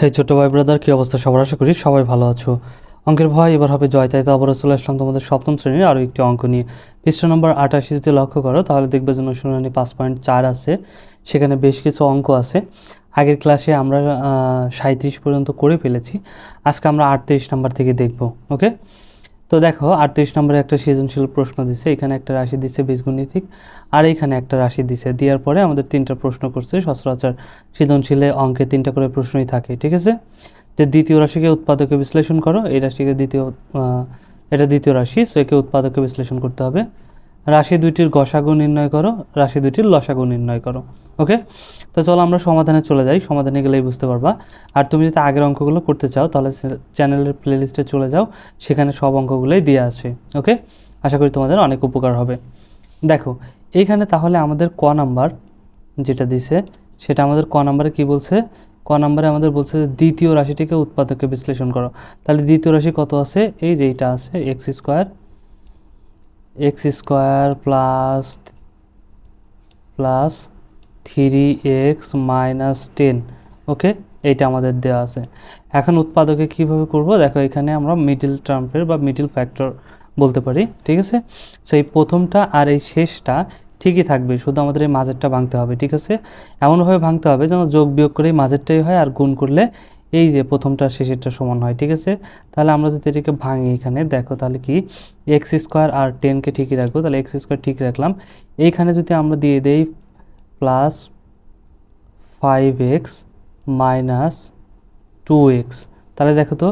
হে ছোট ভাই ব্রাদার কী অবস্থা? সবার আশা করি সবাই ভালো আছো। অঙ্কের ভয় এবার হবে জয়, তাই তো আবারও চলে আসলাম তোমাদের সপ্তম শ্রেণির আরও একটি অঙ্ক নিয়ে। পৃষ্ঠ নম্বর আটাশি যদি লক্ষ্য করো, তাহলে দেখবে যে অনুশীলনী পাঁচ পয়েন্ট চার আছে, সেখানে বেশ কিছু অঙ্ক আছে। আগের ক্লাসে আমরা সাঁত্রিশ পর্যন্ত করে ফেলেছি। আজকে আমরা আটত্রিশ নাম্বার থেকে দেখব ওকে তো দেখো, আটত্রিশ নম্বরে একটা সৃজনশীল প্রশ্ন দিছে, এখানে একটা রাশি দিচ্ছে বীজগণিতিক, আর এখানে একটা রাশি দিছে। দেওয়ার পরে আমাদের তিনটা প্রশ্ন করছে, সচরাচর সৃজনশীলে অঙ্কে তিনটা করে প্রশ্নই থাকে, ঠিক আছে? যে দ্বিতীয় রাশিকে উৎপাদকে বিশ্লেষণ করো, এই রাশিকে দ্বিতীয় এটা দ্বিতীয় রাশি, সো একে উৎপাদকে বিশ্লেষণ করতে হবে। রাশি দুইটির গসাগু নির্ণয় করো, রাশি দুইটির লসাগু নির্ণয় করো, ওকে? তো চলো আমরা সমাধানে চলে যাই, সমাধানে গেলেই বুঝতে পারবা। আর তুমি যদি আগের অঙ্কগুলো করতে চাও, তাহলে চ্যানেলের প্লেলিস্টে চলে যাও, সেখানে সব অঙ্কগুলোই দিয়ে আছে ওকে? আশা করি তোমাদের অনেক উপকার হবে। দেখো, এইখানে তাহলে আমাদের ক নাম্বার যেটা দিছে, সেটা আমাদের ক নাম্বারে কি বলছে? ক নাম্বারে আমাদের বলছে যে দ্বিতীয় রাশিটিকে উৎপাদককে বিশ্লেষণ করো। তাহলে দ্বিতীয় রাশি কত আছে? এই যে এইটা আছে, x square x square plus plus three x minus ten, okay? এইটা আমাদের দেওয়া আছে। এখন উৎপাদকে কীভাবে করব? দেখো, এখানে আমরা মিডিল টার্মের বা মিডিল ফ্যাক্টর বলতে পারি, ঠিক আছে? সো এই প্রথমটা আর এই শেষটা ঠিকই থাকবে, শুধু আমাদের এই মাঝেরটা ভাঙতে হবে, ঠিক আছে? এমনভাবে ভাঙতে হবে যেন যোগ বিয়োগ করে মাঝেরটাই হয় আর গুণ করলে এই যে প্রথমটা, শেষেরটা সমান হয়, ঠিক আছে? তাহলে আমরা যদি এটাকে ভাঙি এখানে, দেখো তাহলে কি? এক্স স্কোয়ার আর টেনকে ঠিকই রাখব, তাহলে এক্স স্কোয়ার ঠিক রাখলাম। এইখানে যদি আমরা দিয়ে দেই plus five x minus two x তাহলে দেখো তো,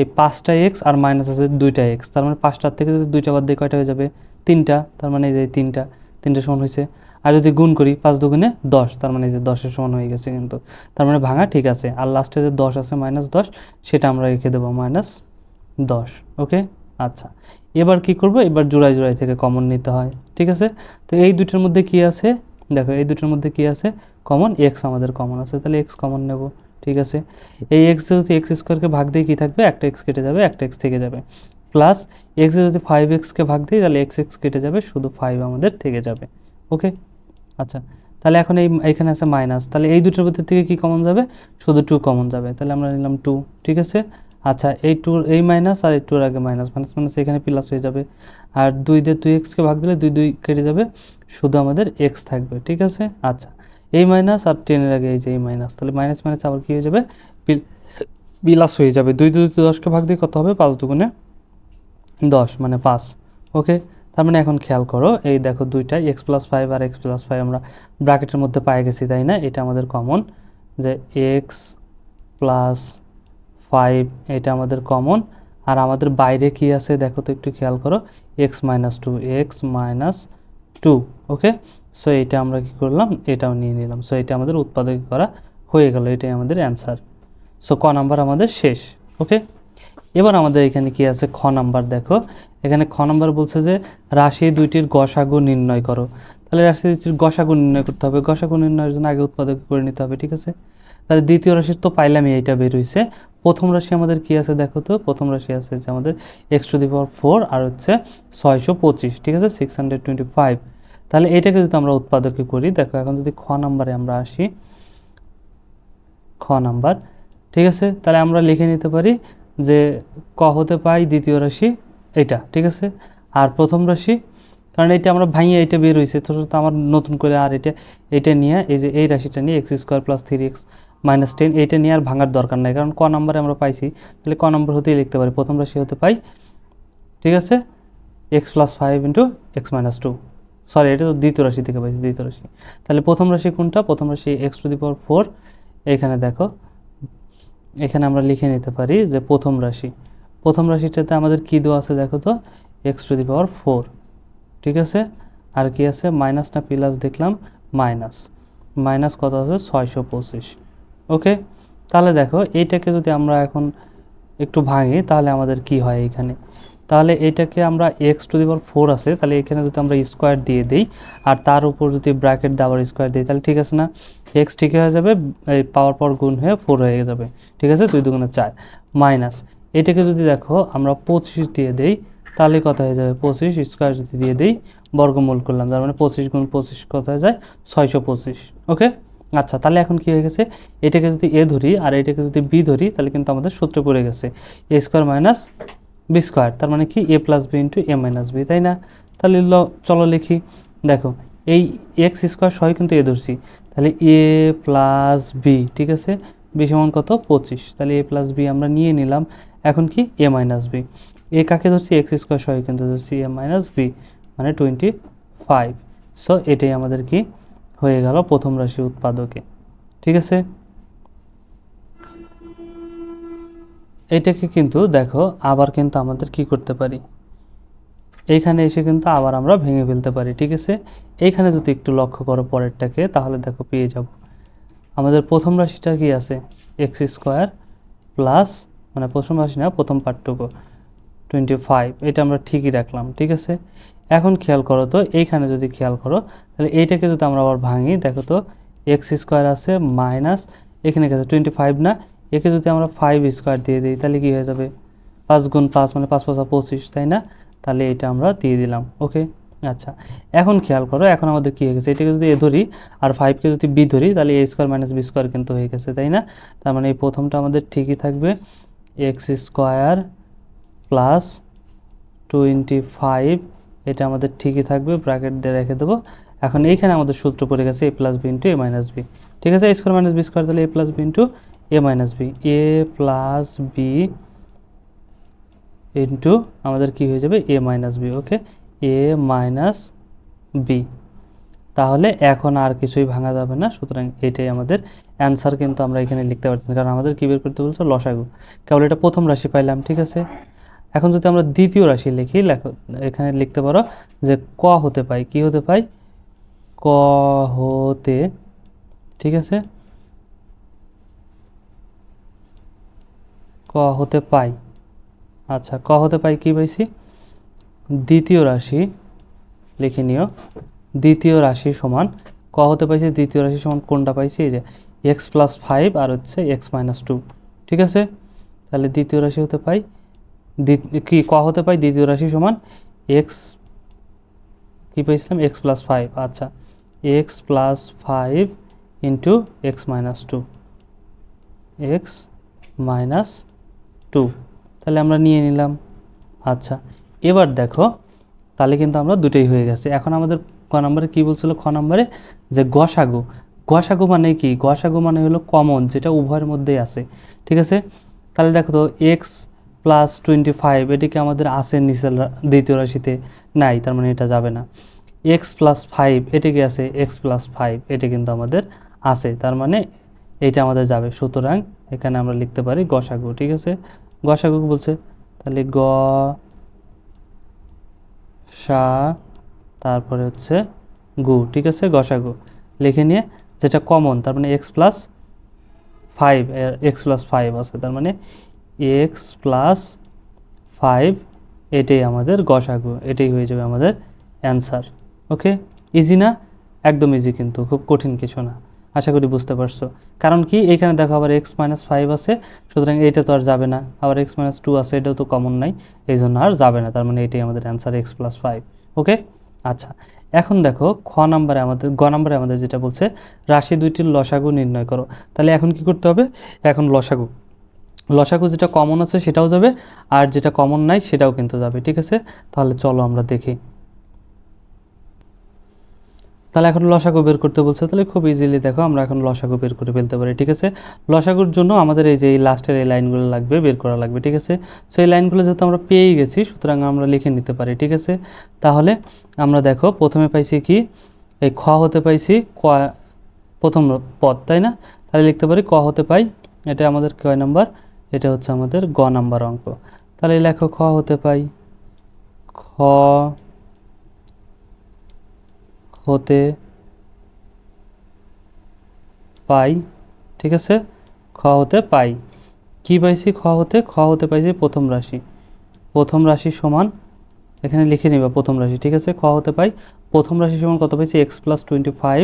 এই পাঁচটা এক্স আর মাইনাস আছে দুইটা এক্স তার মানে পাঁচটার থেকে যদি দুইটা বাদ দিয়ে কয়টা হয়ে যাবে? তিনটা, তার মানে এই যে তিনটা। তিনটা সমান হয়েছে। আর যদি গুণ করি, পাঁচ দুগুণে দশ, তার মানে যে দশের সমান হয়ে গেছে কিন্তু। তার মানে ভাঙা ঠিক আছে। আর লাস্টে যে দশ আছে মাইনাস দশ, সেটা আমরা রেখে দেবো মাইনাস দশ ওকে আচ্ছা। এবার কি করব? এবার জোড়াই জোড়াই থেকে কমন নিতে হয়, ঠিক আছে? তো এই দুটোর মধ্যে কি আছে? দেখো, এই দুটোর মধ্যে কি আছে? কমন এক্স আমাদের কমন আছে, তাহলে এক্স কমন নেব, ঠিক আছে? এই এক্স যদি এক্স স্কোয়ারকে ভাগ দিয়ে কী থাকবে? একটা এক্স কেটে যাবে, একটা এক্স থেকে যাবে। প্লাস এক্সে যদি ফাইভ এক্সকে ভাগ দিই, তাহলে এক্স এক্স কেটে যাবে, শুধু ফাইভ আমাদের থেকে যাবে ওকে আচ্ছা তাহলে এখন এই, এখানে আছে মাইনাস তাহলে এই দুটোর মধ্যে থেকে কি কমন যাবে? শুধু টু কমন যাবে, তাহলে আমরা নিলাম টু ঠিক আছে? আচ্ছা এই টু এই মাইনাস আর এই টুর আগে মাইনাস মাইনাস মাইনাস এখানে প্লাস হয়ে যাবে, আর দুই দিয়ে দুই এক্সকে ভাগ দিলে দুই দুই কেটে যাবে, শুধু আমাদের এক্স থাকবে, ঠিক আছে? আচ্ছা এই মাইনাস আর টেনের আগে এই যে এই মাইনাস তাহলে মাইনাস মাইনাস আবার কী হয়ে যাবে? প্লাস হয়ে যাবে, দুই দুই দশকে ভাগ দিয়ে কত হবে? পাঁচ দুগুণে দশ মানে পাঁচ। ওকে তার মানে এখন খেয়াল করো, এই দেখো দুইটা এক্স প্লাস ফাইভ আর এক্স প্লাস ফাইভ আমরা ব্র্যাকেটের মধ্যে পাই গেছি, তাই না? এটা আমাদের কমন যে এক্স প্লাস ফাইভ এটা আমাদের কমন আর আমাদের বাইরে কি আছে দেখো তো একটু খেয়াল করো x minus two x minus two okay so এটা আমরা কি করলাম? এটাও নিয়ে নিলাম। সো এটা আমাদের উৎপাদক করা হয়ে গেল, এটাই আমাদের অ্যান্সার সো ক নাম্বার আমাদের শেষ ওকে এবার আমাদের এখানে কি আছে? খ নাম্বার দেখো। এখানে খ নাম্বার বলছে যে, রাশি দুইটির গসাগু নির্ণয় করো। তাহলে রাশি দুইটির গসাগু নির্ণয় করতে হবে। গসাগু নির্ণয়ের জন্য আগে উৎপাদক করে নিতে হবে, ঠিক আছে? তাহলে দ্বিতীয় রাশির তো পাইলামই, এইটা বের হইছে। প্রথম রাশি আমাদের কি আছে দেখো তো? প্রথম রাশি আছে যে আমাদের x to the power four আর হচ্ছে ছয়শো পঁচিশ, ঠিক আছে? সিক্স হান্ড্রেড টোয়েন্টি ফাইভ তাহলে এটাকে যদি আমরা উৎপাদকে করি, দেখো এখন যদি খ নাম্বারে আমরা আসি, খ নাম্বার, ঠিক আছে? তাহলে আমরা লিখে নিতে পারি যে ক হতে পাই, দ্বিতীয় রাশি এটা ঠিক আছে? আর প্রথম রাশি, কারণ এটা আমরা ভাঙিয়ে এটা বের হয়েছে তো আমার নতুন করে আর এটা এটা নিয়ে এই যে এই রাশিটা নিয়ে x square plus three x minus ten এইটা নিয়ে আর ভাঙার দরকার নাই। কারণ ক নাম্বারে আমরা পাইছি, তাহলে ক নম্বর হতেই লিখতে পারি। প্রথম রাশি হতে পাই, ঠিক আছে? X plus five into x minus two sorry এটা তো দ্বিতীয় রাশি থেকে পাইছি, দ্বিতীয় রাশি। তাহলে প্রথম রাশি কোনটা? প্রথম রাশি x to the power four এখানে দেখো। এখানে আমরা লিখে নিতে পারি যে প্রথম রাশি। প্রথম রাশিটাতে আমাদের কী দেওয়া আছে দেখো তো? X to the power four ঠিক আছে? আর কি আছে? মাইনাস না প্লাস দেখলাম মাইনাস মাইনাস কত আছে? ছয়শো পঁচিশ। ওকে তাহলে দেখো, এইটাকে যদি আমরা এখন একটু ভাঙি, তাহলে আমাদের কি হয় এখানে? তাহলে এটাকে আমরা x to the power four আছে, তাহলে এখানে যদি আমরা স্কোয়ার দিয়ে দিই, আর তার উপর যদি ব্র্যাকেট দিয়ে আবার স্কোয়ার দিই, তাহলে ঠিক আছে না? এক্স ঠিক হয়ে যাবে, এই পাওয়ার পর গুণ হয়ে ফোর হয়ে যাবে, ঠিক আছে? দুই দুগুণে চার মাইনাস এটাকে যদি দেখো, আমরা পঁচিশ দিয়ে দেই, তাহলে কত হয়ে যাবে? পঁচিশ স্কোয়ার যদি দিয়ে দিই, বর্গমূল করলাম, তার মানে পঁচিশ গুণ পঁচিশ কত হয়ে যায়? ছয়শো পঁচিশ ওকে আচ্ছা তাহলে এখন কি হয়ে গেছে? এটাকে যদি এ ধরি, আর এটাকে যদি বি ধরি, তাহলে কিন্তু আমাদের সূত্র পড়ে গেছে a square minus b square, তার মানে কি? A plus b into a minus b, তাই না? তাহলে ল- চলো লিখি। দেখো, এই এক্স স্কোয়ার সহ কিন্তু এ ধরছি। তাহলে এ প্লাস বি, ঠিক আছে? বি সমান কত? পঁচিশ। তাহলে এ প্লাস বি আমরা নিয়ে নিলাম। এখন কি? এ মাইনাস বি। এ কাকে ধরছি? এক্স স্কোয়ার সহ কিন্তু ধরছি এ মাইনাস বি মানে টোয়েন্টি ফাইভ। সো এটাই আমাদের কি? হয়ে গেল প্রথম রাশি উৎপাদকে। ঠিক আছে? এটাকে কিন্তু দেখো আবার কিন্তু আমাদের কি করতে পারি? এইখানে এসে কিন্তু আবার আমরা ভেঙে ফেলতে পারি, ঠিক আছে? এইখানে যদি একটু লক্ষ্য করো পরেরটাকে, তাহলে দেখো পেয়ে যাব। আমাদের প্রথম রাশিটা কি আছে? এক্স স্কোয়ার প্লাস মানে প্রথম রাশি না, প্রথম পার্টটুকু টোয়েন্টি ফাইভ, এটা আমরা ঠিকই রাখলাম, ঠিক আছে? এখন খেয়াল করো তো, এইখানে যদি খেয়াল করো, তাহলে এইটাকে যদি আমরা আবার ভাঙি, দেখো তো, এক্স স্কোয়ার আছে মাইনাস, এখানে গেছে টোয়েন্টি ফাইভ না একে যদি আমরা ফাইভ স্কোয়ার দিয়ে দিই, তাহলে কি হয়ে যাবে? পাঁচ গুণ পাঁচ মানে পাঁচ পাঁচা পঁচিশ, তাই না? তাহলে এটা আমরা দিয়ে দিলাম ওকে আচ্ছা এখন খেয়াল করো, এখন আমাদের কী হয়ে গেছে? এটাকে যদি এ ধরি আর ফাইভকে যদি বি ধরি, তাহলে a square minus b square কিন্তু হয়ে গেছে, তাই না? তার মানে এই প্রথমটা আমাদের ঠিকই থাকবে x square plus twenty five এটা আমাদের ঠিকই থাকবে ব্র্যাকেট দিয়ে রেখে দেবো। এখন এইখানে আমাদের সূত্র পড়ে গেছে a plus b into a minus b ঠিক আছে? A square minus b square তাহলে a plus b into a minus b a plus b into আমাদের কি হয়ে যাবে? A minus b okay a minus b তাহলে এখন আর কিছুই ভাঙা যাবে না, সুতরাং এটাই আমাদের অ্যান্সার কিন্তু আমরা এখানে লিখতে পারছি না। কারণ আমাদের কী বের করতে বলছে? লসাগু। কেবল এটা প্রথম রাশি পাইলাম, ঠিক আছে? এখন যদি আমরা দ্বিতীয় রাশি লিখি, লেখো, এখানে লিখতে পারো যে ক হতে পাই, কি হতে পাই? ক হতে, ঠিক আছে? ক হতে পাই। আচ্ছা ক হতে পাই কি পাইছি? দ্বিতীয় রাশি, লিখে নিও। দ্বিতীয় রাশি সমান, ক হতে পাইছি, দ্বিতীয় রাশি সমান কোনটা পাইছি? এই যে এক্স প্লাস ফাইভ আর হচ্ছে এক্স মাইনাস টু ঠিক আছে? তাহলে দ্বিতীয় রাশি হতে পাই কি, ক হতে পাই, দ্বিতীয় রাশি সমান এক্স কি পাইছিলাম? এক্স প্লাস ফাইভ আচ্ছা x plus five into x minus two x minus two তাহলে আমরা নিয়ে নিলাম। আচ্ছা এবার দেখো, তাহলে কিন্তু আমরা দুটোই হয়ে গেছে। এখন আমাদের ক নম্বরে কী বলছিল? খ নম্বরে যে গসাগু। গসাগু মানে কি? গসাগু মানে হলো কমন, যেটা উভয়ের মধ্যেই আছে। ঠিক আছে? তাহলে দেখো তো এক্স প্লাস টোয়েন্টি ফাইভ এটিকে আমাদের আছে নিচের দ্বিতীয় রাশিতে? নাই, তার মানে এটা যাবে না। এক্স প্লাস ফাইভ এটিকে আছে? এক্স প্লাস ফাইভ এটা কিন্তু আমাদের আছে। তার মানে এইটা আমাদের যাবে। সুতরাং এখানে আমরা লিখতে পারি গসাগু, ঠিক আছে? গসাগু বলছে? তাহলে গ সা, তারপরে হচ্ছে গু, ঠিক আছে? গসাগু। লিখে নিয়ে যেটা কমন তার মানে x plus five x plus five আছে, তার মানে এক্স প্লাস ফাইভ এটাই আমাদের গসাগু, এটাই হয়ে যাবে আমাদের অ্যান্সার ওকে ইজি না? একদম ইজি কিন্তু, খুব কঠিন কিছু না। আশা করি বুঝতে পারছ। কারণ কি? এইখানে দেখো আবার এক্স মাইনাস ফাইভ আছে, সুতরাং এইটা তো আর যাবে না। আবার এক্স মাইনাস টু আছে, এটাও তো কমন নাই। এই জন্য আর যাবে না, তার মানে এটাই আমাদের answer x plus five okay আচ্ছা এখন দেখো খ নাম্বারে আমাদের, গ নাম্বারে আমাদের যেটা বলছে, রাশি দুইটির লসাগু নির্ণয় করো। তাহলে এখন কি করতে হবে? এখন লসাগু। লসাগু যেটা কমন আছে সেটাও যাবে, আর যেটা কমন নাই সেটাও কিন্তু যাবে, ঠিক আছে? তাহলে চলো আমরা দেখি। তাহলে এখন লসাগু বের করতে বলছে, তাহলে খুব ইজিলি দেখো আমরা এখন লসাগু বের করে ফেলতে পারি, ঠিক আছে? লসাগুর জন্য আমাদের এই যে এই লাস্টের এই লাইনগুলো লাগবে, বের করা লাগবে, ঠিক আছে? সো এই লাইনগুলো যেহেতু আমরা পেয়েই গেছি, সুতরাং আমরা লিখে নিতে পারি, ঠিক আছে? তাহলে আমরা দেখো, প্রথমে পাইছি কি? এই খ হতে পাইছি, ক, প্রথম পদ, তাই না? তাহলে লিখতে পারি, ক হতে পাই, এটা আমাদের কয় নাম্বার? এটা হচ্ছে আমাদের গ নাম্বার অঙ্ক। তাহলে লেখো, খ হতে পাই, খ হতে পাই, ঠিক আছে? খ হতে পাই। কি পাইছি? খ হতে খ হতে পাইছি প্রথম রাশি। প্রথম রাশি সমান, এখানে লিখে নিবা প্রথম রাশি, ঠিক আছে? খ হতে পাই। প্রথম রাশি সমান কত পাইছি? X plus twenty five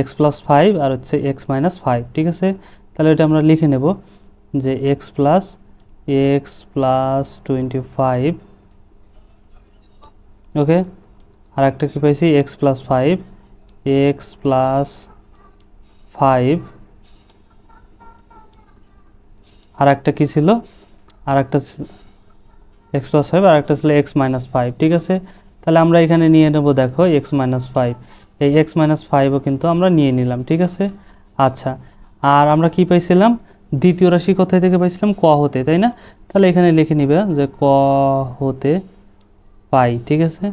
x plus five আর হচ্ছে এক্স মাইনাস ফাইভ ঠিক আছে? তাহলে এটা আমরা লিখে নেব যে x plus x plus twenty five okay আর একটা কি পাইছি? X plus five x plus five আর একটা কী ছিল? আর একটা এক্স প্লাস ফাইভ আর একটা ছিল এক্স মাইনাস ফাইভ ঠিক আছে? তাহলে আমরা এখানে নিয়ে নেব, দেখো এক্স মাইনাস ফাইভ এই এক্স মাইনাস ফাইভও কিন্তু আমরা নিয়ে নিলাম, ঠিক আছে? আচ্ছা আর আমরা কি পাইছিলাম? দ্বিতীয় রাশি কোথায় থেকে পাইছিলাম? ক হতে, তাই না? তাহলে এখানে লিখে নিবে যে ক হতে পাই, ঠিক আছে?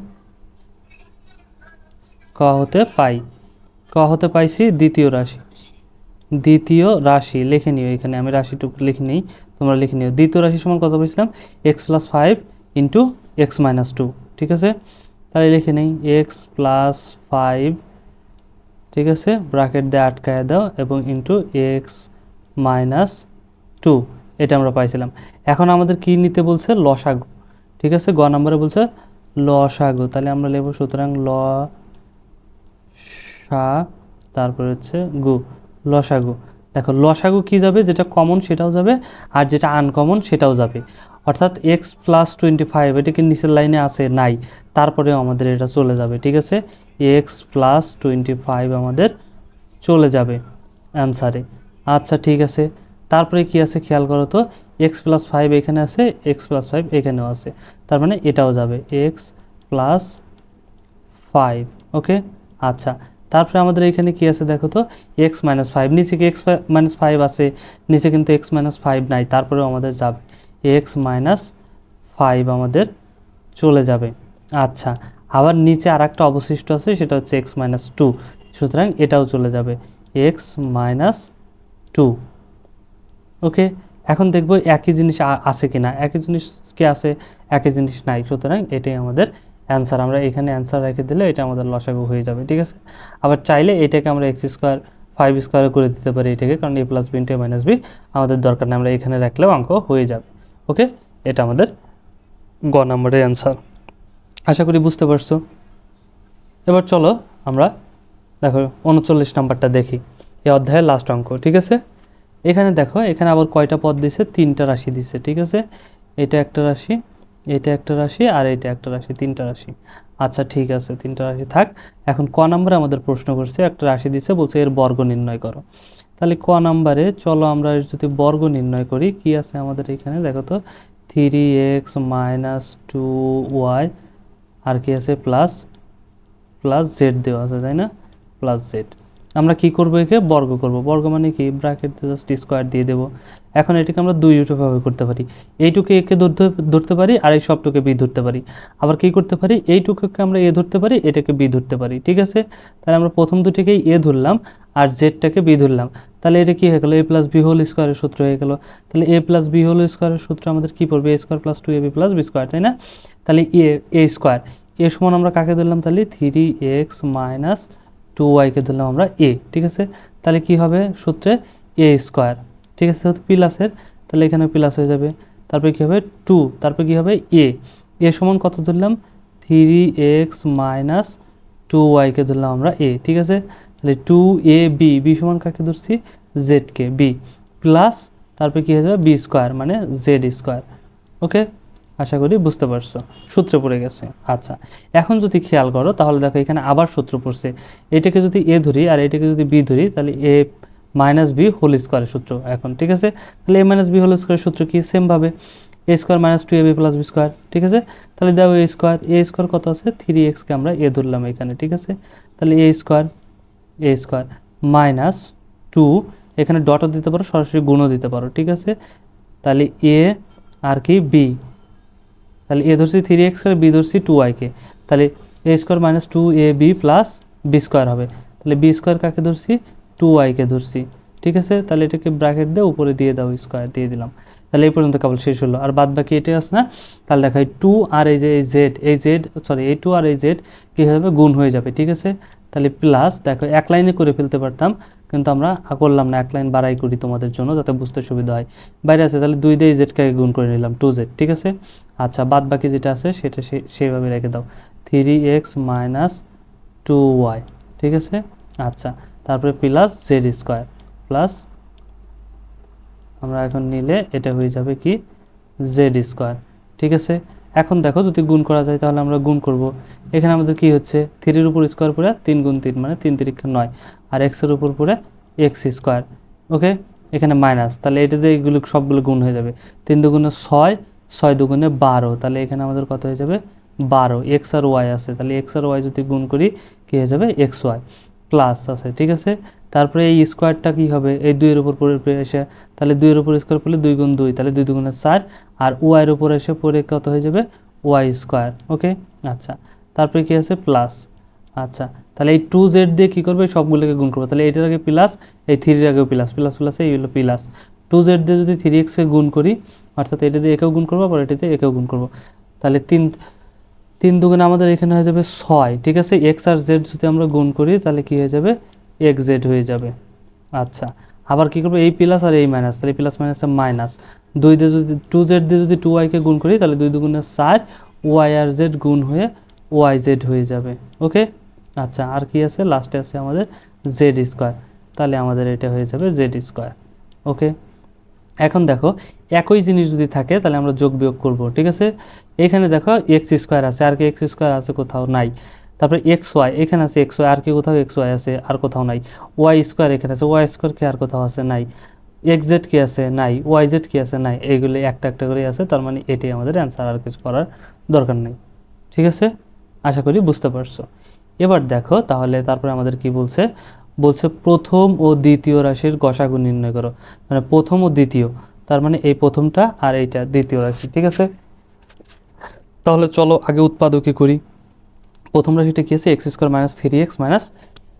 ক হতে পাই। ক হতে পাইছি দ্বিতীয় রাশি। দ্বিতীয় রাশি, লিখে নিও এখানে, আমি রাশিটুকু লিখে নিই, তোমরা লিখে নিও। দ্বিতীয় রাশি সমান কত পেয়েছিলাম x plus five into x minus two ঠিক আছে? তাহলে লিখে নেই এক্স প্লাস ফাইভ ঠিক আছে? ব্রাকেট দিয়ে আটকায় দাও এবং ইন্টু এক্স মাইনাস টু এটা আমরা পাইছিলাম। এখন আমাদের কি নিতে বলছে? লসাগু, ঠিক আছে? গ নম্বরে বলছে লসাগু, তাহলে আমরা নেব সুতরাং ল সা তারপরে হচ্ছে গু, লসাগু। দেখো, লসাগু কি যাবে? যেটা কমন সেটাও যাবে। আর যেটা আনকমন সেটাও যাবে। অর্থাৎ এক্স প্লাস টোয়েন্টি ফাইভ এটা কি নিচের লাইনে আছে? নাই। তারপরেও আমাদের এটা চলে যাবে, ঠিক আছে? এক্স প্লাস টোয়েন্টি ফাইভ আমাদের চলে যাবে অ্যান্সারে আচ্ছা ঠিক আছে। তারপরে কি আছে? খেয়াল করো তো এক্স প্লাস ফাইভ এখানে আছে এক্স প্লাস ফাইভ এখানেও আছে। তার মানে এটাও যাবে এক্স প্লাস ফাইভ ওকে আচ্ছা তারপরে আমাদের এখানে কি আছে দেখো তো? এক্স মাইনাস ফাইভ নিচে কি এক্স মাইনাস ফাইভ আছে? নিচে কিন্তু এক্স মাইনাস ফাইভ নাই, তারপরেও আমাদের যাবে। এক্স মাইনাস ফাইভ আমাদের চলে যাবে। আচ্ছা আবার নিচে আর একটা অবশিষ্ট আছে, সেটা হচ্ছে এক্স মাইনাস টু সুতরাং এটাও চলে যাবে। X minus two okay? এখন দেখব একই জিনিস আছে কি না একই জিনিস কি আছে? একই জিনিস নাই। সুতরাং এটাই আমাদের অ্যান্সার আমরা এখানে অ্যান্সার রেখে দিলে এটা আমাদের লসাগু হয়ে যাবে, ঠিক আছে? আবার চাইলে এটাকে আমরা এক্স স্কোয়ার ফাইভ স্কোয়ার করে দিতে পারি এটাকে, কারণ a plus b into minus b আমাদের দরকার নেই, আমরা এখানে রাখলেও অঙ্ক হয়ে যাবে ওকে এটা আমাদের গ নম্বরের অ্যান্সার আশা করি বুঝতে পারছ? এবার চলো আমরা দেখো উনচল্লিশ নাম্বারটা দেখি, এই অধ্যায়ের লাস্ট অঙ্ক, ঠিক আছে? এখানে দেখো, এখানে আবার কয়টা পদ দিছে? তিনটা রাশি দিছে, ঠিক আছে? এটা একটা রাশি এটা একটা রাশি আর এটা একটা রাশি, তিনটা রাশি। আচ্ছা ঠিক আছে, তিনটা রাশি থাক। এখন ক নম্বরে আমাদের প্রশ্ন করছে, একটা রাশি দিছে, বলছে এর বর্গ নির্ণয় করো। তাহলে ক নম্বরে চলো আমরা যদি বর্গ নির্ণয় করি, কি আছে আমাদের এখানে? দেখো তো three x minus two y আর কি আছে? প্লাস প্লাস জেড দেওয়া আছে, তাই না? প্লাস জেড আমরা কি করব একে? বর্গ করব। বর্গ মানে কি? ব্র্যাকেট জাস্ট স্কোয়ার দিয়ে দেবো। এখন এটাকে আমরা দুই ভাবে করতে পারি। এইটুকে একে ধরতে ধরতে পারি আর এই সবটুকে বি ধরতে পারি। আবার কি করতে পারি? এইটুকুকে আমরা এ ধরতে পারি, এটাকে বি ধরতে পারি। ঠিক আছে? তাহলে আমরা প্রথম দুটিকেই এ ধরলাম আর জেডটাকে বি ধরলাম। তাহলে এটা কি হয়ে গেলো? এ প্লাস বি হোল স্কোয়ারের সূত্র হয়ে গেল। তাহলে এ প্লাস বি হোল স্কোয়ারের সূত্র আমাদের কি পড়বে? A square plus two a b plus b square তাই না? তাহলে এ এ স্কোয়ার এ সমান আমরা কাকে ধরলাম তাহলে? থ্রি এক্স মাইনাস টু ওয়াইকে ধরলাম আমরা এ ঠিক আছে? তাহলে কি হবে? সূত্রে এ স্কোয়ার ঠিক আছে? যেহেতু প্লাসের, তাহলে এখানে প্লাস হয়ে যাবে। তারপরে কী হবে? টু তারপরে কী হবে? এ এ সমান কত ধরলাম? থ্রি এক্স মাইনাস টু ওয়াইকে ধরলাম আমরা এ ঠিক আছে? তাহলে টু এ বি বি সমান কাকে ধরছি? জেডকে বি প্লাস তারপরে কী হয়ে যাবে? বি স্কোয়ার মানে জেড স্কোয়ার ওকে আশা করি বুঝতে পারছ, সূত্রে পড়ে গেছে। আচ্ছা এখন যদি খেয়াল করো, তাহলে দেখো এখানে আবার সূত্র পড়ছে। এটাকে যদি এ ধরি আর এটাকে যদি বি ধরি, তাহলে এ মাইনাস বি হোল স্কোয়ারের সূত্র এখন, ঠিক আছে? তাহলে এ মাইনাস বি হোল স্কোয়ারের সূত্র কি? সেমভাবে a square minus two a b plus b square, ঠিক আছে? তাহলে দাও এ স্কোয়ার এ স্কোয়ার কত আছে? থ্রি এক্সকে আমরা এ ধরলাম এখানে, ঠিক আছে? তাহলে a square a square minus two, এখানে ডটও দিতে পারো, সরাসরি গুণও দিতে পারো, ঠিক আছে? তাহলে এ আর কি? বি। তাহলে এ ধরছি থ্রি এক্স আর বি ধরছি টু ওয়াইকে তাহলে a square minus two a b plus b square হবে। তাহলে বি স্কোয়ার কাকে ধরছি? টু ওয়াইকে ধরছি। ঠিক আছে? তাহলে এটাকে ব্র্যাকেট দিয়ে উপরে দিয়ে দাও স্কোয়ার দিয়ে দিলাম। তাহলে এই পর্যন্ত কেবল শেষ হলো। আর বাদ বাকি এটাই আছে না? তাহলে দেখা টু আর এই যে এই জেড এই জেড সরি এই টু আর এই জেড কী যাবে গুণ হয়ে যাবে? ঠিক আছে? তাহলে প্লাস দেখো, এক লাইনে করে ফেলতে পারতাম। কিন্তু আমরা করলাম না, এক লাইন বাড়াই করি তোমাদের জন্য যাতে বুঝতে সুবিধা হয়। বাইরে আছে, তাহলে দুই দিয়ে জেডকে গুণ করে নিলাম টু জেড ঠিক আছে? আচ্ছা বাদ বাকি যেটা আছে সেটা সেইভাবে রেখে দাও। Three x minus two y ঠিক আছে? আচ্ছা তারপরে প্লাস জেড স্কোয়ার প্লাস আমরা এখন নিলে এটা হয়ে যাবে কি? জেড স্কোয়ার ঠিক আছে? এখন দেখো যদি গুণ করা যায় তাহলে আমরা গুণ করব। এখানে আমাদের কি হচ্ছে? থ্রির উপর স্কোয়ার পরে তিন গুণ তিন মানে তিন তিরিক্ষা নয়। আর এক্সের উপর পরে এক্স স্কোয়ার ওকে এখানে মাইনাস তাহলে এটাতে এগুলো সবগুলো গুণ হয়ে যাবে। তিন দুগুণে ছয় ছয় দুগুণে বারো, তাহলে এখানে আমাদের কত হয়ে যাবে? বারো এক্স আর ওয়াই আছে। তাহলে এক্স আর ওয়াই যদি গুণ করি, কী হয়ে যাবে? এক্স ওয়াই প্লাস আছে, ঠিক আছে? তারপরে এই স্কোয়ারটা কী হবে? এই দুইয়ের উপর পড়ে এসে, তাহলে দুইয়ের উপর স্কোয়ার করলে দুই গুণ দুই, তাহলে দুই দুগুণে চার, আর ওয়াইয়ের উপর এসে পড়ে কত হয়ে যাবে? Y square, okay? আচ্ছা তারপরে কি আছে? প্লাস আচ্ছা তাহলে এই টু জেড দিয়ে কী করবে? সবগুলোকে গুণ করব, তাহলে এটার আগে প্লাস, এই থ্রির আগেও প্লাস প্লাস প্লাস, এই হলো প্লাস। টু জেড দিয়ে যদি থ্রি এক্সকে গুণ করি, অর্থাৎ এটা দিয়ে একেও গুণ করব, আবার এটাতে একেও গুণ করব, তাহলে তিন তিন দুগুণে আমাদের এখানে হয়ে যাবে ছয়, ঠিক আছে? এক্স আর জেড যদি আমরা গুণ করি, তাহলে কি হয়ে যাবে? এক্স জেড হয়ে যাবে। আচ্ছা আবার কী করব? এই প্লাস আর এই মাইনাস তাহলে প্লাস মাইনাসে মাইনাস দুই দিয়ে যদি টু জেড দিয়ে যদি টু ওয়াইকে গুণ করি, তাহলে দুই দুগুণে চার ওয়াই আর জেড গুণ হয়ে ওয়াই জেড হয়ে যাবে। ওকে আচ্ছা আর কি আছে? লাস্টে আছে আমাদের জেড স্কোয়ার তাহলে আমাদের এটা হয়ে যাবে জেড স্কোয়ার ওকে এখন দেখো, একই জিনিস যদি থাকে, তাহলে আমরা যোগ বিয়োগ করব, ঠিক আছে? এখানে দেখো এক্স স্কোয়ার আছে, আর কি এক্স স্কোয়ার আছে কোথাও নাই। তারপরে এক্স ওয়াই এখানে আছে এক্স ওয়াই আর কি কোথাও এক্স ওয়াই আছে, আর কোথাও নাই। ওয়াই স্কোয়ার এখানে আছে ওয়াই স্কোয়ার কি আর কোথাও আছে? নাই। এক্স জেড কি আছে? নাই। ওয়াই জেড কি আছে? নাই। এইগুলি একটা একটা করে আছে, তার মানে এটাই আমাদের অ্যান্সার আর কিছু করার দরকার নেই। ঠিক আছে? আশা করি বুঝতে পারছ। এবার দেখো, তাহলে তারপরে আমাদের কি বলছে? বলছে প্রথম ও দ্বিতীয় রাশির গসাগু নির্ণয় করো। মানে প্রথম ও দ্বিতীয়, তার মানে এই প্রথমটা আর এইটা দ্বিতীয় রাশি। ঠিক আছে? তাহলে চলো আগে উৎপাদকই করি। প্রথম রাশিটা কী আছে? X square minus three x minus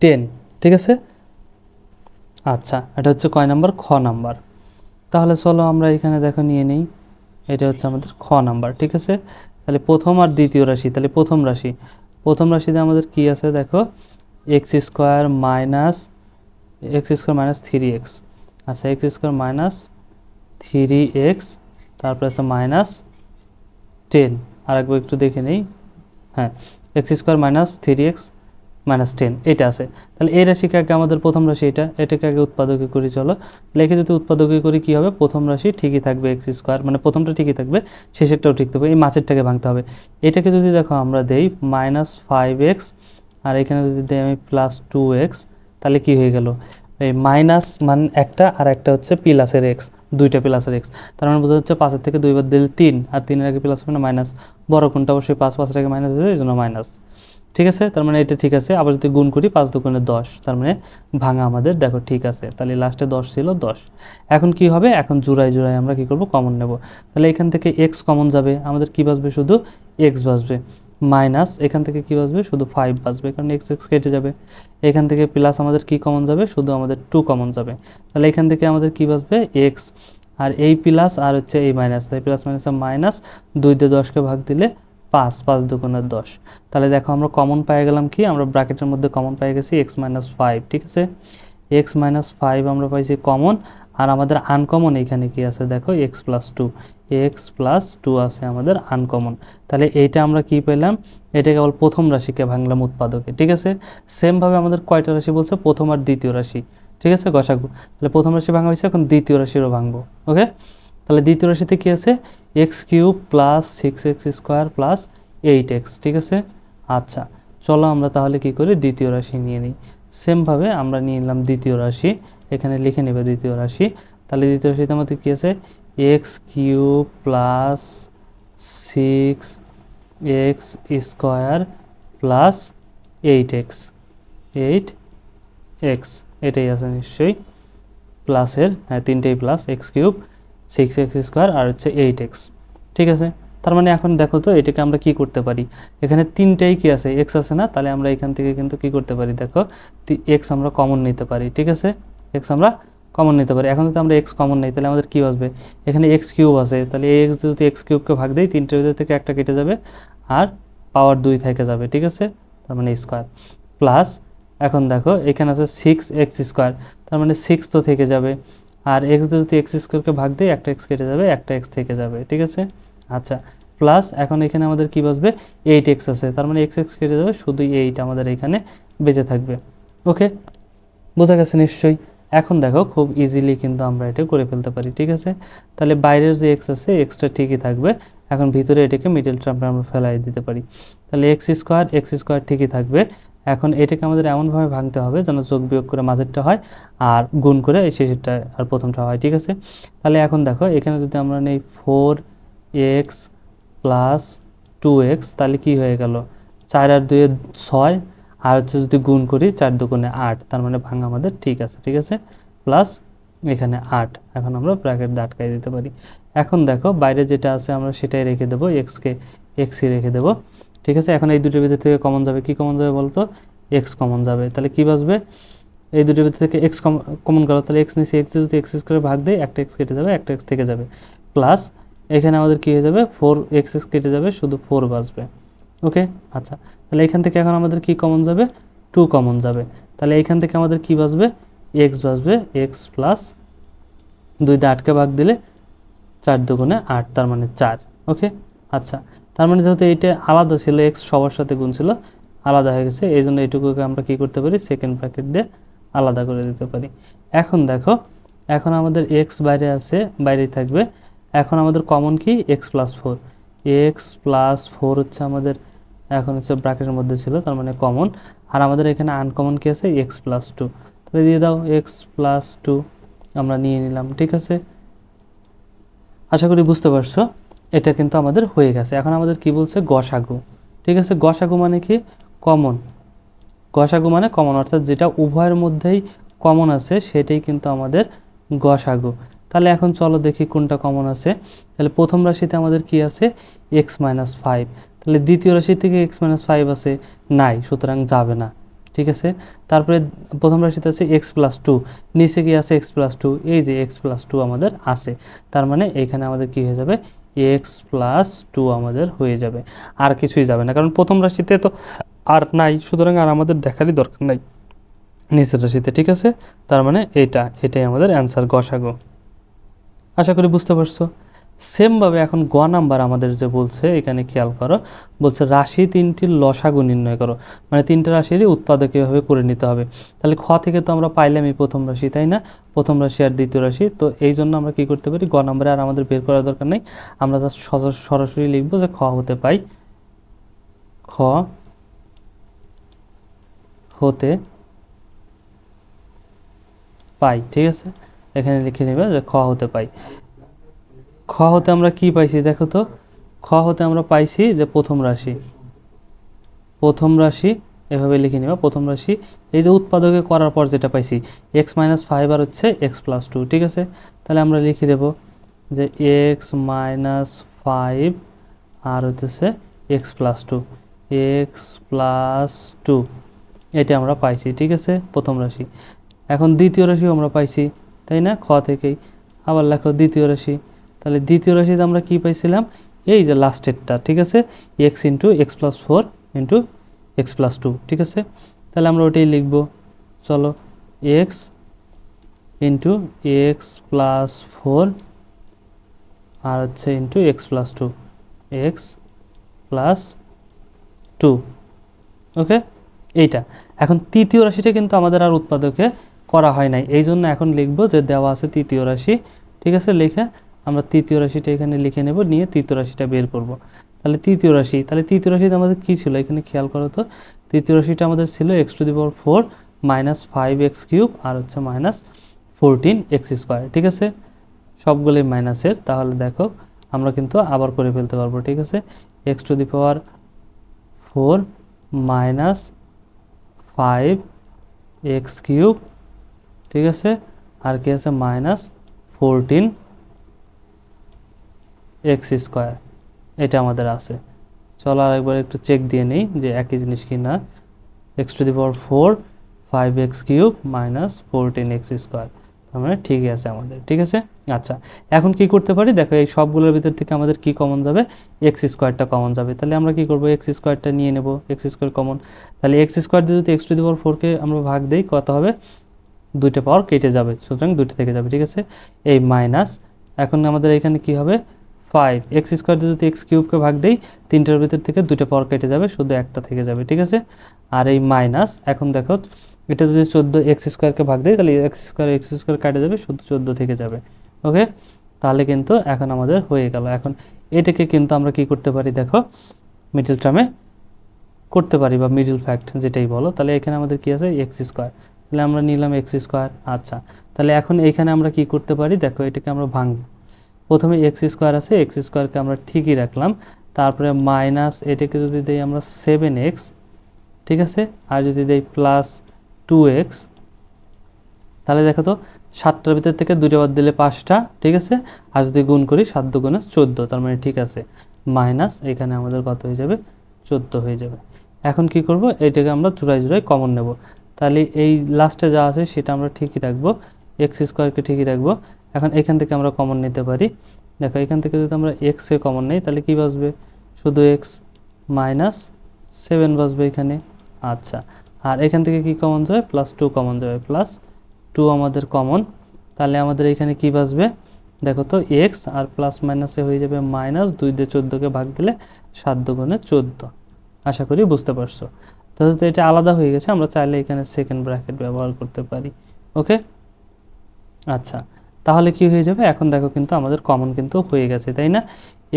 ten ঠিক আছে? আচ্ছা এটা হচ্ছে কয় নাম্বার? খ নাম্বার। তাহলে চলো আমরা এখানে দেখো, নিয়ে নিই। এটা হচ্ছে আমাদের খ নাম্বার, ঠিক আছে? তাহলে প্রথম আর দ্বিতীয় রাশি, তাহলে প্রথম রাশি। প্রথম রাশিতে আমাদের কি আছে? দেখো x square minus x square minus three x আচ্ছা x square minus three x তারপরে আছে মাইনাস টেন আর একবার একটু দেখে নেই। হ্যাঁ x square minus three x minus ten, এটা আছে। তাহলে এই রাশিকে আগে আমাদের প্রথম রাশি এটা, এটাকে আগে উৎপাদকে করি, চলো। লেখে যদি উৎপাদকে করি কী হবে? প্রথম রাশি ঠিকই থাকবে এক্স স্কোয়ার মানে প্রথমটা ঠিকই থাকবে, শেষেরটাও ঠিক থাকবে, এই মাছেরটাকে ভাঙতে হবে। এটাকে যদি দেখো আমরা দেই মাইনাস ফাইভ এক্স, আর এখানে যদি দেই আমি প্লাস টু এক্স, তাহলে কি হয়ে গেল? এই মাইনাস মান একটা, আর একটা হচ্ছে প্লাসের এক্স। দুইটা প্লাসের এক্স তার মানে বোঝা যাচ্ছে পাঁচের থেকে দুইবার দিলে তিন, আর তিনের আগে প্লাস মানে মাইনাস বড় কোনটা অবশ্যই পাঁচ, পাঁচের আগে মাইনাস আছে এই জন্য মাইনাস ঠিক আছে? তার মানে এটা ঠিক আছে। আবার যদি গুণ করি, পাঁচ দুগুণে দশ, তার মানে ভাঙা আমাদের, দেখো ঠিক আছে। তাহলে লাস্টে দশ ছিল, দশ। এখন কি হবে? এখন জুড়াই জুড়াই আমরা কি করব? কমন নেব। তাহলে এখান থেকে এক্স কমন যাবে। আমাদের কি বাঁচবে? শুধু এক্স বাসবে মাইনাস, এখান থেকে কি বাসবে শুধু ফাইভ বাসবে কারণ এক্স এক্স কেটে যাবে। এখান থেকে প্লাস আমাদের কি কমন যাবে? শুধু আমাদের টু কমন যাবে। তাহলে এখান থেকে আমাদের কি বাসবে এক্স আর এই প্লাস আর হচ্ছে এই মাইনাস তাই প্লাস মাইনাসে মাইনাস দুই দিয়ে দশকে ভাগ দিলে পাঁচ পাঁচ দুগুণের দশ। তাহলে দেখো আমরা কমন পেয়ে গেলাম কি? আমরা ব্র্যাকেটের মধ্যে কমন পেয়ে গেছি এক্স মাইনাস ফাইভ ঠিক আছে? এক্স মাইনাস ফাইভ আমরা পাইছি কমন আর আমাদের আনকমন এখানে কি আছে? দেখো x plus two x plus two আছে আমাদের আনকমন তাহলে এইটা আমরা কি পেলাম? এটা কেবল প্রথম রাশিকে ভাঙলাম উৎপাদকে, ঠিক আছে? সেমভাবে আমাদের কয়টা রাশি বলছে? প্রথম আর দ্বিতীয় রাশি, ঠিক আছে গসাগু তাহলে প্রথম রাশি ভাঙা হয়েছে, এখন দ্বিতীয় রাশিরও ভাঙবো ওকে তাহলে দ্বিতীয় রাশিতে কী আছে? X cube plus six x square plus eight x ঠিক আছে? আচ্ছা চলো আমরা তাহলে কি করি? দ্বিতীয় রাশি নিয়ে নিই। সেমভাবে আমরা নিয়ে নিলাম দ্বিতীয় রাশি, এখানে লিখে নেবে দ্বিতীয় রাশি। তাহলে দ্বিতীয় রাশিতে আমাদের কী আছে? X cube plus six x square plus eight x eight x, এটাই আছে নিশ্চয়ই। প্লাসের হ্যাঁ তিনটেই plus, x cube, six x square আর হচ্ছে এইট এক্স, ঠিক আছে? তার মানে এখন দেখো তো এটাকে আমরা কি করতে পারি? এখানে তিনটেই কি আছে? এক্স আছে না? তাহলে আমরা এখান থেকে কিন্তু কি করতে পারি দেখো? এক্স আমরা কমন নিতে পারি, ঠিক আছে? এক্স আমরা কমন নিতে পারি। এখন যদি আমরা এক্স কমন নেই, তাহলে আমাদের কী আসবে? এখানে এক্স কিউব আছে, তাহলে এই এক্স যদি এক্স কিউবকে ভাগ দেয় তিনটের ভিতর থেকে একটা কেটে যাবে আর পাওয়ার দুই থেকে যাবে, ঠিক আছে? তার মানে স্কোয়ার প্লাস এখন দেখো, এখানে আছে সিক্স এক্স স্কোয়ার তার মানে সিক্স তো থেকে যাবে। আর এক্স যদি এক্স স্কোয়ারকে ভাগ দেয় একটা এক্স কেটে যাবে, একটা এক্স থেকে যাবে, ঠিক আছে? আচ্ছা প্লাস এখন এখানে আমাদের কি বসবে? এইট এক্স আছে, তার মানে এক্স এক্স কেটে যাবে শুধু এইট আমাদের এখানে বেঁচে থাকবে। ওকে বোঝা গেছে নিশ্চয়ই? এখন দেখো খুব ইজিলি কিন্তু আমরা এটা করে ফেলতে পারি, ঠিক আছে? তাহলে বাইরের যে এক্স আছে এক্সটা ঠিকই থাকবে। এখন ভিতরে এটাকে মিডল টার্মে আমরা ফেলাই দিতে পারি। তাহলে এক্স স্কোয়ার এক্স স্কোয়ার ঠিকই থাকবে। এখন এটাকে আমাদের এমনভাবে ভাঙতে হবে যেন যোগ বিয়োগ করে মাঝেরটা হয় আর গুণ করে এই শেষেরটা আর প্রথমটা হয়, ঠিক আছে? তাহলে এখন দেখো, এখানে যদি আমরা নেই four x plus two x তাহলে কী হয়ে গেল? চার আর দুয়ে ছয় আর হচ্ছে যদি গুণ করি চার দুগুণে আট, তার মানে ভাঙা আমাদের ঠিক আছে ঠিক আছে? প্লাস এখানে আট, এখন আমরা ব্র্যাকেট আটকাই দিতে পারি। এখন দেখো বাইরে যেটা আছে আমরা সেটাই রেখে দেবো এক্সকে এক্সই রেখে দেবো। ঠিক আছে? এখন এই দুটোর ভিতর থেকে কমন যাবে, কি কমন যাবে বলতো? এক্স কমন যাবে। তাহলে কি বাসবে এই দুটোর ভিতর থেকে এক্স কমন করো, তাহলে এক্স নিচে এক্স যদি এক্স করে ভাগ দেয়, একটা এক্স কেটে যাবে, একটা এক্স থেকে যাবে। প্লাস এখানে আমাদের কী হয়ে যাবে? ফোর এক্স এক্স কেটে যাবে, শুধু ফোর বাসবে ওকে আচ্ছা। তাহলে এখান থেকে এখন আমাদের কি কমন যাবে? টু কমন যাবে। তাহলে এখান থেকে আমাদের কি বাসবে এক্স বাসবে এক্স প্লাস দুই দিয়ে আটকে ভাগ দিলে চার দুগুণে আট, তার মানে চার ওকে আচ্ছা তার মানে যেহেতু এইটা আলাদা ছিল এক্স সবার সাথে গুণ ছিল, আলাদা হয়ে গেছে, এই জন্য এইটুকুকে আমরা কী করতে পারি? সেকেন্ড ব্র্যাকেট দিয়ে আলাদা করে দিতে পারি। এখন দেখো, এখন আমাদের এক্স বাইরে আছে, বাইরেই থাকবে। এখন আমাদের কমন কি? X plus four x plus four হচ্ছে আমাদের এখন হচ্ছে ব্র্যাকেটের মধ্যে ছিল, তার মানে কমন আর আমাদের এখানে আনকমন কি আছে? এক্স প্লাস টু তাহলে দিয়ে দাও এক্স প্লাস টু আমরা নিয়ে নিলাম, ঠিক আছে? আশা করি বুঝতে পারছ, এটা কিন্তু আমাদের হয়ে গেছে। এখন আমাদের কি বলছে? গসাগু। ঠিক আছে? গসাগু মানে কি? কমন গসাগু মানে কমন অর্থাৎ যেটা উভয়ের মধ্যেই কমন আছে, সেটাই কিন্তু আমাদের গসাগু। তাহলে এখন চলো দেখি কোনটা কমন আছে। তাহলে প্রথম রাশিতে আমাদের কি আছে? এক্স মাইনাস ফাইভ তাহলে দ্বিতীয় রাশি থেকে এক্স মাইনাস ফাইভ আছে, নাই, সুতরাং যাবে না, ঠিক আছে? তারপরে প্রথম রাশিতে আছে এক্স প্লাস টু নিচে কি আছে এক্স প্লাস টু এই যে এক্স প্লাস টু আমাদের আছে, তার মানে এখানে আমাদের কি হয়ে যাবে? এক্স প্লাস টু আমাদের হয়ে যাবে, আর কিছুই যাবে না, কারণ প্রথম রাশিতে তো আর নাই, সুতরাং আর আমাদের দেখারই দরকার নাই, নিচের রাশিতে, ঠিক আছে? তার মানে এটা, এটাই আমাদের অ্যান্সার গসাগো। আশা করি বুঝতে পারছ। সেমভাবে এখন গ নাম্বার আমাদের যে বলছে, এখানে খেয়াল করো, বলছে রাশি তিনটির লসাগু নির্ণয় করো। মানে তিনটা রাশিরই উৎপাদক এভাবে করে নিতে হবে। তাহলে খ থেকে তো আমরা পাইলাম এই প্রথম রাশি, তাই না? প্রথম রাশি আর দ্বিতীয় রাশি। তো এই জন্য আমরা কি করতে পারি? গ নাম্বারে আর আমাদের বের করার দরকার নেই। আমরা জাস্ট সরাসরি লিখব যে খ হতে পাই। খ হতে পাই, ঠিক আছে? এখানে লিখে নেবে যে খ হতে পাই। খ হতে আমরা কি পাইছি, দেখো তো। খ হতে আমরা পাইছি যে প্রথম রাশি। প্রথম রাশি, এভাবে লিখে নেবা, প্রথম রাশি। এই যে উৎপাদকে করার পর যেটা পাইছি এক্স মাইনাস ফাইভ আর হচ্ছে এক্স প্লাস টু ঠিক আছে? তাহলে আমরা লিখে দেব যে এক্স মাইনাস ফাইভ আর হচ্ছে x plus two x plus two এটা আমরা পাইছি, ঠিক আছে? প্রথম রাশি। এখন দ্বিতীয় রাশিও আমরা পাইছি, তাই না? খ থেকেই। আবার লেখো দ্বিতীয় রাশি। তাহলে দ্বিতীয় রাশিতে আমরা কি পাইছিলাম? এই যে লাস্টেরটা ঠিক আছে? X into x plus four into x plus two ঠিক আছে? তাহলে আমরা ওটাই লিখব। চলো x into x plus four আর হচ্ছে into x plus two x plus two okay এইটা। এখন তৃতীয় রাশিটা কিন্তু আমাদের আর উৎপাদকে করা হয় নাই। এই জন্য এখন লিখব যে দেওয়া আছে তৃতীয় রাশি, ঠিক আছে? লিখে আমরা তৃতীয় রাশিটা এখানে লিখে নেব, নিয়ে তৃতীয় রাশিটা বের করব। তাহলে তৃতীয় রাশি, তাহলে তৃতীয় রাশিতে আমাদের কী ছিল? এখানে খেয়াল করো তো, তৃতীয় রাশিটা আমাদের ছিল x to the power four minus five x cube আর হচ্ছে মাইনাস ফোরটিন এক্স স্কোয়ার ঠিক আছে? সবগুলোই মাইনাসের তাহলে দেখো, আমরা কিন্তু আবার করে ফেলতে পারব, ঠিক আছে? X to the power four minus five x cube ঠিক আছে? আর কি আছে? মাইনাস ফোরটিন এক্স স্কোয়ার এটা আমাদের আছে। চলো আরেকবার একটু চেক দিয়ে নিই যে একই জিনিস কি না। X to the power four five x cube minus fourteen x square তার মানে ঠিকই আছে আমাদের, ঠিক আছে? আচ্ছা এখন কি করতে পারি? দেখো এই সবগুলোর ভিতর থেকে আমাদের কি কমন যাবে? এক্স স্কোয়ারটা কমন যাবে। তাহলে আমরা কি করব? এক্স স্কোয়ারটা নিয়ে নেব এক্স স্কোয়ার কমন তাহলে এক্স স্কোয়ার দিয়ে যদি এক্স টু দি পাওয়ার ফোরকে আমরা ভাগ দিই, কত হবে? দুইটা পাওয়ার কেটে যাবে, সুতরাং দুইটা থেকে যাবে, ঠিক আছে? এই মাইনাস এখন আমাদের এখানে কি হবে? ফাইভ এক্স স্কোয়ার যদি এক্স কিউবকে ভাগ দিই, তিনটার ভিতর থেকে দুইটা পাওয়ার কেটে যাবে, শুধু একটা থেকে যাবে, ঠিক আছে? আর এই মাইনাস এখন দেখো, এটা যদি চোদ্দ এক্স স্কোয়ারকে ভাগ দিই, তাহলে এক্স স্কোয়ার এক্স স্কোয়ার কাটে যাবে, শুধু চোদ্দ থেকে যাবে ওকে তাহলে কিন্তু এখন আমাদের হয়ে গেল। এখন এটাকে কিন্তু আমরা কি করতে পারি, দেখো মিডল টার্মে করতে পারি, বা মিডল ফ্যাক্ট যেটাই বলো, তাহলে এখানে আমাদের কি আছে? এক্স স্কোয়ার তাহলে আমরা নিলাম এক্স স্কোয়ার আচ্ছা। তাহলে এখন এইখানে আমরা কি করতে পারি? দেখো, এটাকে আমরা ভাঙব। প্রথমে এক্স স্কোয়ার আছে এক্স স্কোয়ারকে আমরা ঠিকই রাখলাম। তারপরে মাইনাস এটাকে যদি দেই আমরা সেভেন এক্স ঠিক আছে? আর যদি দেই প্লাস টু এক্স তাহলে দেখো তো, সাতটার ভিতর থেকে দুটো বাদ দিলে পাঁচটা, ঠিক আছে? আর যদি গুণ করি সাত দুগুণে চোদ্দ, তার মানে ঠিক আছে। মাইনাস এখানে আমাদের কত হয়ে যাবে? চোদ্দ হয়ে যাবে। এখন কি করব? এটাকে আমরা জোড়ায় জোড়ায় কমন নেব। তাহলে এই লাস্টে যা আছে সেটা আমরা ঠিকই রাখব। এক্স স্কোয়ারকে ঠিকই রাখব। এখন এখান থেকে আমরা কমন নিতে পারি। দেখো, এখান থেকে যদি আমরা এক্সে কমন নেই, তাহলে কি বাসবে? শুধু এক্স মাইনাস সেভেন বাসবে এখানে। আচ্ছা আর এখান থেকে কি কমন যাবে? প্লাস টু কমন যাবে। প্লাস টু আমাদের কমন তাহলে আমাদের এখানে কি বাসবে? দেখো তো এক্স আর প্লাস মাইনাসে হয়ে যাবে মাইনাস দুই দিয়ে চোদ্দোকে ভাগ দিলে সাত দুগুণে চোদ্দ। আশা করি বুঝতে পারছ। তো যেহেতু এটা আলাদা হয়ে গেছে, আমরা চাইলে এখানে সেকেন্ড ব্র্যাকেট ব্যবহার করতে পারি। ওকে আচ্ছা তাহলে কি হয়ে যাবে? এখন দেখো কিন্তু আমাদের কমন কিন্তু হয়ে গেছে, তাই না?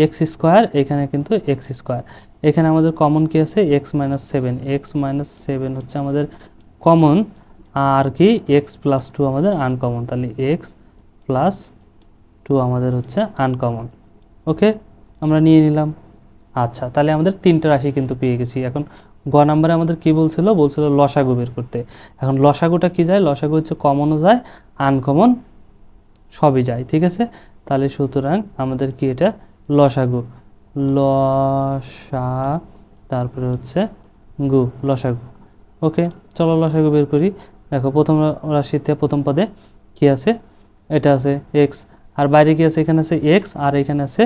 এক্স স্কোয়ার এখানে কিন্তু এক্স স্কোয়ার এখানে আমাদের কমন কি আছে? X minus seven x minus seven হচ্ছে আমাদের কমন আর কি? এক্স প্লাস টু আমাদের আনকমন তাহলে এক্স প্লাস টু আমাদের হচ্ছে আনকমন ওকে আমরা নিয়ে নিলাম। আচ্ছা তাহলে আমাদের তিনটে রাশি কিন্তু পেয়ে গেছি। এখন গ নাম্বারে আমাদের কি বলছিল? বলছিল লসাগু বের করতে। এখন লসাগুটা কি যায়? লসাগু হচ্ছে কমনও যায় আনকমন সবই যায়, ঠিক আছে? তাহলে সুতরাং আমাদের কি এটা? লসাগু। লসা, তারপরে হচ্ছে গু, লসাগু। ওকে, চলো লসাগু বের করি। দেখো, প্রথম রাশিতে, প্রথম পদে কি আছে? এটা আছে এক্স আর বাইরে কি আছে? এখানে আছে এক্স আর এখানে আছে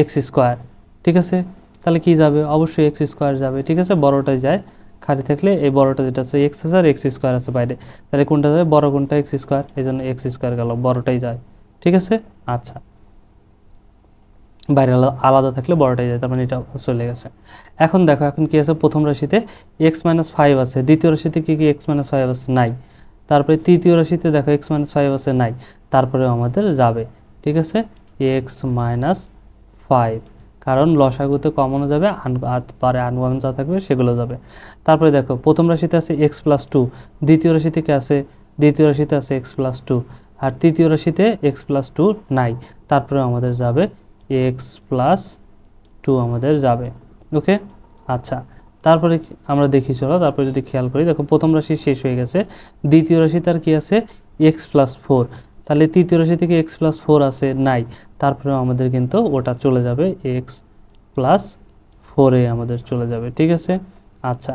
এক্স স্কোয়ার ঠিক আছে? তাহলে কি যাবে? অবশ্যই এক্স স্কোয়ার যাবে, ঠিক আছে? বড়টাই যায়। খালি থাকলে এই বড়টা যেটা আছে এক্স আছে আর এক্স স্কোয়ার আছে বাইরে। তাহলে কোনটা যাবে? বড় কোনটা এক্স স্কোয়ার এই জন্য এক্স স্কোয়ার গেল, বড়টাই যায়। ঠিক আছে? আচ্ছা। বাইরে আলাদা থাকলে বড়টাই যায়, তার মানে এটা চলে গেছে। এখন দেখো, এখন কি আছে? প্রথম রাশিতে এক্স মাইনাস ফাইভ আছে। দ্বিতীয় রাশিতে কি কি এক্স মাইনাস ফাইভ আছে? নাই। তারপরে তৃতীয় রাশিতে দেখো এক্স মাইনাস ফাইভ আছে, নাই। তারপরে আমাদের যাবে। ঠিক আছে? এক্স মাইনাস ফাইভ কারণ লসাগুতে কমানো যাবে পারে আনকমন যা থাকবে সেগুলো যাবে। তারপরে দেখো, প্রথম রাশিতে আছে এক্স প্লাস টু দ্বিতীয় রাশিতে কি আছে? দ্বিতীয় রাশিতে আছে এক্স প্লাস টু আর তৃতীয় রাশিতে এক্স প্লাস টু নাই। তারপরে আমাদের যাবে এক্স প্লাস টু আমাদের যাবে ওকে আচ্ছা তারপরে আমরা দেখি, চলো, তারপরে যদি খেয়াল করি, দেখো, প্রথম রাশি শেষ হয়ে গেছে, দ্বিতীয় রাশিতে আর কি আছে? এক্স প্লাস ফোর তাহলে তৃতীয় রাশি থেকে এক্স প্লাস ফোর আছে, নাই। তারপরেও আমাদের কিন্তু ওটা চলে যাবে এক্স প্লাস ফোরে আমাদের চলে যাবে, ঠিক আছে? আচ্ছা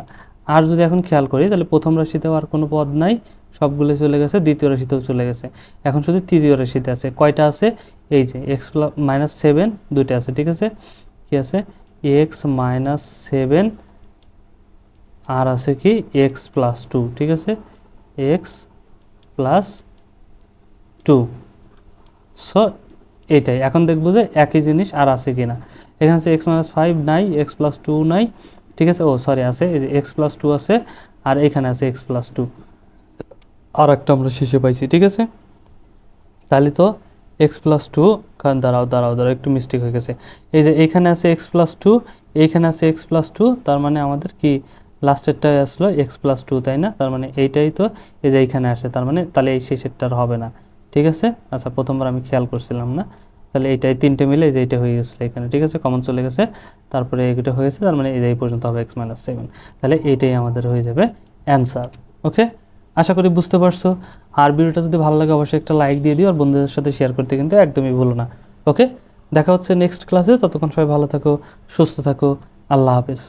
আর যদি এখন খেয়াল করি, তাহলে প্রথম রাশিতেও আর কোনো পদ নাই, সবগুলো চলে গেছে, দ্বিতীয় রাশিতেও চলে গেছে। এখন শুধু তৃতীয় রাশিতে আছে, কয়টা আছে? এই যে এক্স প্লাস মাইনাস সেভেন দুইটা আছে, ঠিক আছে? কি আছে? এক্স মাইনাস সেভেন আর আছে কি? এক্স প্লাস টু ঠিক আছে? X plus two. সো এটাই। এখন দেখব যে একই জিনিস আর আছে কি না এখানে আছে এক্স মাইনাস ফাইভ নাই এক্স প্লাস টু নাই। ঠিক আছে? ও সরি আছে। এই যে এক্স প্লাস টু আছে আর এখানে আছে এক্স প্লাস টু আর একটা আমরা শেষে পাইছি, ঠিক আছে? তাহলে তো এক্স প্লাস টু কারণ দাঁড়াও দাঁড়াও দাঁড়াও, একটু মিস্টেক হয়ে গেছে। এই যে এইখানে আছে এক্স প্লাস টু এইখানে আছে এক্স প্লাস টু তার মানে আমাদের কি লাস্টেরটাই আসলো এক্স প্লাস টু তাই না? তার মানে এইটাই তো এই যে এইখানে আসে, তার মানে তাহলে এই শেষেরটার হবে না। ঠিক আছে? আচ্ছা প্রথমবার আমি খেয়াল করছিলাম না। তাহলে এইটাই তিনটে মিলে এই যে এইটা হয়ে গেছিল এখানে, ঠিক আছে? কমন চলে গেছে। তারপরে এইটা হয়ে গেছে তার মানে এই পর্যন্ত হবে এক্স মাইনাস সেভেন তাহলে এইটাই আমাদের হয়ে যাবে অ্যান্সার ওকে আশা করি বুঝতে পারছ। আর ভিডিওটা যদি ভালো লাগে, অবশ্যই একটা লাইক দিয়ে দিও, আর বন্ধুদের সাথে শেয়ার করতে কিন্তু একদমই ভুলো না ওকে দেখা হচ্ছে নেক্সট ক্লাসে ততক্ষণ সবাই ভালো থাকো, সুস্থ থাকো। আল্লাহ হাফেজ।